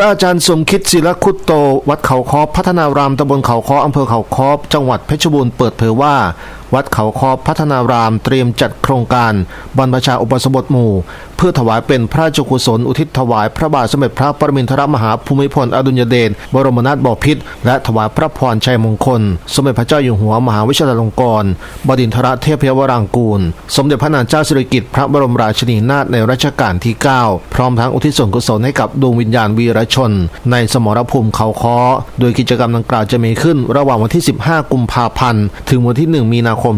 ระอาจารย์สมคิดศิลคุตโต วัดเขาคอพัฒนารามตำบลเขาคออำเภอเขาคอจังหวัดเพชรบูรณ์เปิดเผยว่า วัดเขาคอพัฒนารามเตรียมจัดโครงการบรรพชาอุปสมบทหมู่ เพื่อถวายเป็นพระราชกุศลอุทิศถวายพระบาทสมเด็จพระปรมินทรมหาภูมิพลอดุลยเดชบรมนาถบพิตรและถวายพระพรชัยมงคล สมเด็จพระเจ้าอยู่หัวมหาวิชาลงกรณ์บดินทรเทพยวรางกูล สมเด็จพระนางเจ้าสิริกิติ์พระบรมราชินีนาถในรัชกาลที่ 9 พร้อมทั้งอุทิศส่วนกุศลให้กับดวงวิญญาณวีรชน ในสมรภูมิเขาคอโดยกิจกรรมดังกล่าวจะมีขึ้น ระหว่างวันที่ 15 กุมภาพันธ์ถึงวันที่ 1 มีนาคมคม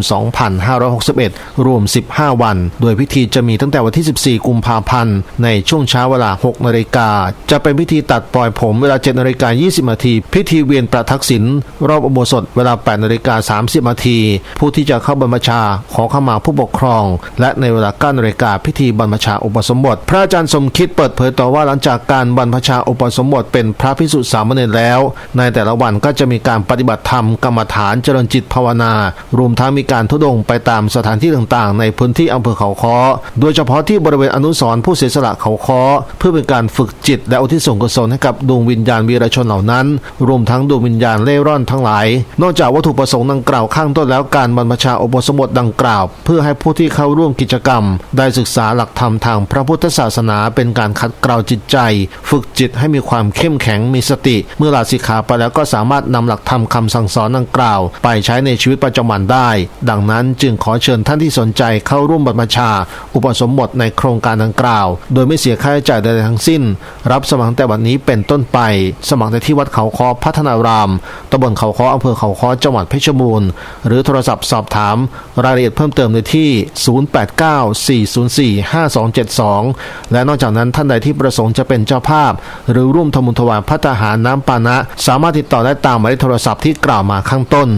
2561 รวม 15 วัน โดยพิธีจะมีตั้งแต่วันที่ 14 กุมภาพันธ์ ในช่วงเช้าเวลา 6 นาฬิกา จะเป็นพิธีตัดปล่อยผมเวลา 7 นาฬิกา 20 นาที พิธีเวียนประทักษิณรอบอุโบสถเวลา 8 นาฬิกา 30 นาที ผู้ที่จะเข้าบรรพชาขอเข้ามาผู้ปกครอง และในเวลา 9 นาฬิกาพิธีบรรพชาอุปสมบท พระอาจารย์สมคิดเปิดเผยต่อว่าหลังจากการบรรพชาอุปสมบทเป็นพระพิสุสามเณรแล้ว ในแต่ละวันก็จะมีการปฏิบัติธรรมกรรมฐานเจริญจิตภาวนารวมทั้งมีการทุดงไปตามสถานที่ต่างๆ ในพื้นที่อำเภอเขาค้อ โดยเฉพาะที่บริเวณอนุสรณ์ผู้เสียสละเขาค้อ เพื่อเป็นการฝึกจิตและอุทิศส่วนกุศลให้กับดวงวิญญาณวีรชนเหล่านั้น รวมทั้งดวงวิญญาณเล่ร่อนทั้งหลาย นอกจากวัตถุประสงค์ดังกล่าวข้างต้นแล้วการบรรพชาอุปสมบทดังกล่าว เพื่อให้ผู้ที่เข้าร่วมกิจกรรม ได้ศึกษาหลักธรรมทางพระพุทธศาสนาเป็นการขัดเกลาจิตใจ ฝึกจิตให้มีความเข้มแข็งมีสติ เมื่อลาสิกขาไปแล้วก็สามารถนำหลักธรรมคำสั่งสอนดังกล่าว ไปใช้ในชีวิตประจำวันได้ดังนั้นจึงขอเชิญท่านที่สนใจเข้าร่วมบรรพชา อุปสมบทในโครงการดังกล่าว โดยไม่เสียค่าใช้จ่ายใดๆทั้งสิ้น รับสมัครแต่วันนี้เป็นต้นไป สมัครได้ที่วัดเขาคอพัฒนารามตำบลเขาคออำเภอเขาคอจังหวัดเพชรบูรณ์หรือโทรศัพท์สอบถาม รายละเอียดเพิ่มเติมได้ที่ 0894045272 และนอกจากนั้นท่านใดที่ประสงค์จะเป็นเจ้าภาพ หรือร่วมทำบุญถวายพระทหารน้ำปานะ สามารถติดต่อได้ตามหมายเลขโทรศัพท์ที่กล่าวมาข้างต้น